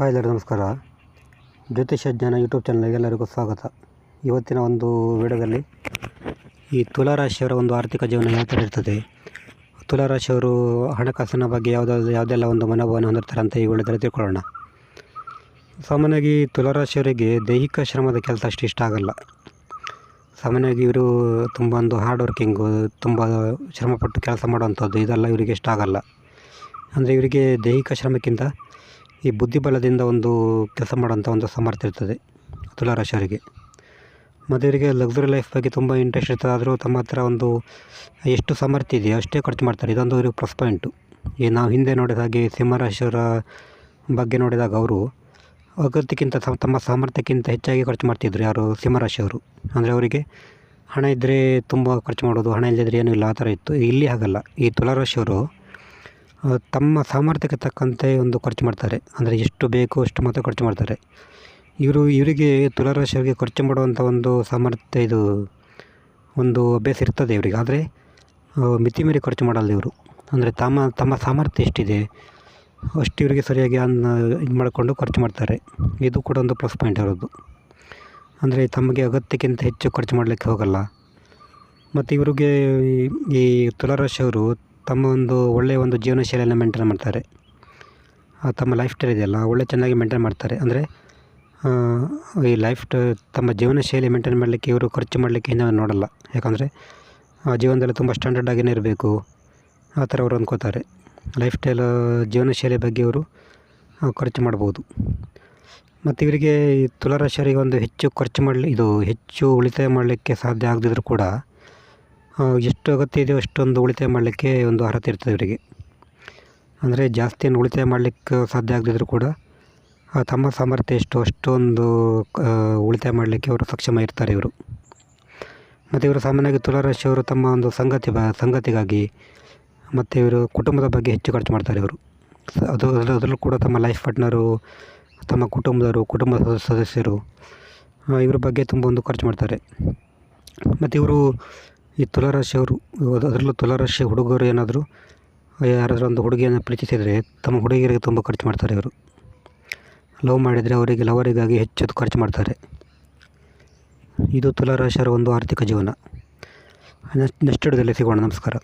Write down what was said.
Hi ಎಲ್ಲರೂ, ನಮಸ್ಕಾರ. ಜ್ಯೋತಿಷ್ಯ ಜ್ಞಾನ ಯೂಟ್ಯೂಬ್ ಚಾನಲ್ಗೆ ಎಲ್ಲರಿಗೂ ಸ್ವಾಗತ. ಇವತ್ತಿನ ಒಂದು ವಿಡಿಯೋದಲ್ಲಿ ಈ ತುಲಾರಾಶಿಯವರ ಒಂದು ಆರ್ಥಿಕ ಜೀವನ ಯಾವ ಥರ ಇರ್ತದೆ? ತುಲಾರಾಶಿಯವರು ಹಣಕಾಸಿನ ಬಗ್ಗೆ ಯಾವುದಾದ್ರು, ಯಾವುದೆಲ್ಲ ಒಂದು ಮನೋಭಾವನೆ ಹೊಂದಿರ್ತಾರೆ ಅಂತ ಈ ವಿಡಿಯೋದಲ್ಲಿ ತಿಳ್ಕೊಳ್ಳೋಣ. ಸಾಮಾನ್ಯವಾಗಿ ತುಲಾರಾಶಿಯವರಿಗೆ ದೈಹಿಕ ಶ್ರಮದ ಕೆಲಸ ಅಷ್ಟು ಇಷ್ಟ ಆಗಲ್ಲ. ಸಾಮಾನ್ಯವಾಗಿ ಇವರು ತುಂಬ ಒಂದು ಹಾರ್ಡ್ ವರ್ಕಿಂಗು ತುಂಬ ಶ್ರಮಪಟ್ಟು ಕೆಲಸ ಮಾಡುವಂಥದ್ದು ಇದೆಲ್ಲ ಇವರಿಗೆ ಇಷ್ಟ ಆಗಲ್ಲ. ಅಂದರೆ ಇವರಿಗೆ ದೈಹಿಕ ಶ್ರಮಕ್ಕಿಂತ ಈ ಬುದ್ಧಿಬಲದಿಂದ ಒಂದು ಕೆಲಸ ಮಾಡೋಂಥ ಒಂದು ಸಾಮರ್ಥ್ಯ ಇರ್ತದೆ ತುಲಾರಾಶಿಯವರಿಗೆ ಮತ್ತು ಇವರಿಗೆ ಲಕ್ಸುರಿ ಲೈಫ್ ಬಗ್ಗೆ ತುಂಬ ಇಂಟ್ರೆಸ್ಟ್ ಇರ್ತದೆ. ಆದರೂ ತಮ್ಮ ಹತ್ರ ಒಂದು ಎಷ್ಟು ಸಾಮರ್ಥ್ಯ ಇದೆಯೋ ಅಷ್ಟೇ ಖರ್ಚು ಮಾಡ್ತಾರೆ. ಇದೊಂದು ಇವ್ರಿಗೆ ಪ್ಲಸ್ ಪಾಯಿಂಟು ಈ ನಾವು ಹಿಂದೆ ನೋಡಿದ ಹಾಗೆ ಸಿಂಹರಾಶಿಯವರ ಬಗ್ಗೆ ನೋಡಿದಾಗ ಅವರು ಅಗತ್ಯಕ್ಕಿಂತ ತಮ್ಮ ಸಾಮರ್ಥ್ಯಕ್ಕಿಂತ ಹೆಚ್ಚಾಗಿ ಖರ್ಚು ಮಾಡ್ತಿದ್ರು ಯಾರು? ಸಿಂಹರಾಶಿಯವರು ಅಂದರೆ ಅವರಿಗೆ ಹಣ ಇದ್ದರೆ ತುಂಬ ಖರ್ಚು ಮಾಡೋದು, ಹಣ ಇಲ್ಲದಿದ್ದರೆ ಏನೂ ಇಲ್ಲ, ಆ ಥರ ಇತ್ತು. ಇಲ್ಲಿ ಹಾಗಲ್ಲ. ಈ ತುಲಾರಾಶಿಯವರು ತಮ್ಮ ಸಾಮರ್ಥ್ಯಕ್ಕೆ ತಕ್ಕಂತೆ ಒಂದು ಖರ್ಚು ಮಾಡ್ತಾರೆ. ಅಂದರೆ ಎಷ್ಟು ಬೇಕೋ ಅಷ್ಟು ಮಾತ್ರ ಖರ್ಚು ಮಾಡ್ತಾರೆ. ಇವರು, ಇವರಿಗೆ ತುಲಾರಾಶಿಯವರಿಗೆ ಖರ್ಚು ಮಾಡುವಂಥ ಒಂದು ಸಾಮರ್ಥ್ಯ ಇದು, ಒಂದು ಅಭ್ಯಾಸ ಇರ್ತದೆ ಇವರಿಗೆ. ಆದರೆ ಮಿತಿ ಮೀರಿ ಖರ್ಚು ಮಾಡಲ್ಲ ಇವರು. ಅಂದರೆ ತಮ್ಮ ತಮ್ಮ ಸಾಮರ್ಥ್ಯ ಎಷ್ಟಿದೆ, ಅಷ್ಟು ಇವರಿಗೆ ಸರಿಯಾಗಿ ಅನ್ನ, ಇದು ಮಾಡಿಕೊಂಡು ಖರ್ಚು ಮಾಡ್ತಾರೆ. ಇದು ಕೂಡ ಒಂದು ಪ್ಲಸ್ ಪಾಯಿಂಟ್ ಇರೋದು. ಅಂದರೆ ತಮಗೆ ಅಗತ್ಯಕ್ಕಿಂತ ಹೆಚ್ಚು ಖರ್ಚು ಮಾಡಲಿಕ್ಕೆ ಹೋಗಲ್ಲ. ಮತ್ತು ಇವರಿಗೆ ಈ- ತುಲಾರಾಶಿಯವರು ತಮ್ಮ ಒಂದು ಒಳ್ಳೆಯ ಒಂದು ಜೀವನ ಶೈಲಿಯನ್ನು ಮೇಂಟೈನ್ ಮಾಡ್ತಾರೆ. ತಮ್ಮ ಲೈಫ್ ಸ್ಟೈಲ್ ಇದೆಯಲ್ಲ ಒಳ್ಳೆ ಚೆನ್ನಾಗಿ ಮೇಂಟೈನ್ ಮಾಡ್ತಾರೆ. ಅಂದರೆ ಈ ಲೈಫ್ ತಮ್ಮ ಜೀವನ ಶೈಲಿ ಮೇಂಟೈನ್ ಮಾಡಲಿಕ್ಕೆ ಇವರು ಖರ್ಚು ಮಾಡಲಿಕ್ಕೆ ಹಿಂದೆ ನೋಡಲ್ಲ. ಯಾಕಂದರೆ ಆ, ಜೀವನದಲ್ಲಿ ತುಂಬ ಸ್ಟ್ಯಾಂಡರ್ಡ್ ಆಗಿಯೇ ಇರಬೇಕು. ಆ ಥರ ಅವರು ಅಂದ್ಕೋತಾರೆ ಲೈಫ್ ಸ್ಟೈಲ್ ಜೀವನ ಶೈಲಿ ಬಗ್ಗೆ ಇವರು ಖರ್ಚು ಮಾಡ್ಬೋದು. ಮತ್ತು ಇವರಿಗೆ ಈ ತುಲಾರಾಶಿಯವರಿಗೆ ಒಂದು ಹೆಚ್ಚು ಖರ್ಚು ಮಾಡಲಿ ಇದು ಹೆಚ್ಚು ಉಳಿತಾಯ ಮಾಡಲಿಕ್ಕೆ ಸಾಧ್ಯ ಆಗದಿದ್ದರೂ ಕೂಡ ಎಷ್ಟು ಅಗತ್ಯ ಇದೆಯೋ ಅಷ್ಟೊಂದು ಉಳಿತಾಯ ಮಾಡಲಿಕ್ಕೆ ಒಂದು ಅರ್ಹತೆ ಇರ್ತದೆ ಇವರಿಗೆ ಅಂದರೆ ಜಾಸ್ತಿ ಏನು ಉಳಿತಾಯ ಮಾಡಲಿಕ್ಕೆ ಸಾಧ್ಯ ಆಗದಿದ್ದರೂ ಕೂಡ ತಮ್ಮ ಸಾಮರ್ಥ್ಯ ಎಷ್ಟು ಅಷ್ಟೊಂದು ಉಳಿತಾಯ ಮಾಡಲಿಕ್ಕೆ ಅವರು ಸಕ್ಷಮ ಇರ್ತಾರೆ ಇವರು. ಮತ್ತು ಇವರು ಸಾಮಾನ್ಯವಾಗಿ ತುಲಾರಾಶಿಯವರು ತಮ್ಮ ಒಂದು ಸಂಗತಿ ಸಂಗತಿಗಾಗಿ ಮತ್ತು ಇವರು ಕುಟುಂಬದ ಬಗ್ಗೆ ಹೆಚ್ಚು ಖರ್ಚು ಮಾಡ್ತಾರೆ ಇವರು. ಅದು ಅದು- ಅದರಲ್ಲೂ ಕೂಡ ತಮ್ಮ ಲೈಫ್ ಪಾರ್ಟ್ನರು ತಮ್ಮ ಕುಟುಂಬದವರು, ಕುಟುಂಬದ ಸದಸ್ಯರು ಇವ್ರ ಬಗ್ಗೆ ತುಂಬ ಒಂದು ಖರ್ಚು ಮಾಡ್ತಾರೆ. ಮತ್ತು ಇವರು ಈ ತುಲಾರಾಶಿಯವರು ಅದು- ಅದರಲ್ಲೂ ತುಲಾರಾಶಿ ಹುಡುಗರು ಏನಾದರೂ, ಯಾರಾದರೂ ಒಂದು ಹುಡುಗಿಯನ್ನು ಪ್ರೀತಿಸಿದರೆ ತಮ್ಮ ಹುಡುಗಿಯರಿಗೆ ತುಂಬ ಖರ್ಚು ಮಾಡ್ತಾರೆ ಇವರು. ಲವ್ ಮಾಡಿದರೆ ಅವರಿಗೆ ಲವರಿಗಾಗಿ ಹೆಚ್ಚು ಖರ್ಚು ಮಾಡ್ತಾರೆ. ಇದು ತುಲಾರಾಶಿಯವರ ಒಂದು ಆರ್ಥಿಕ ಜೀವನ. ನೆಕ್ಸ್ಟ್ ವಿಡಿಯೋದಲ್ಲಿ ಸಿಗೋಣ. ನಮಸ್ಕಾರ.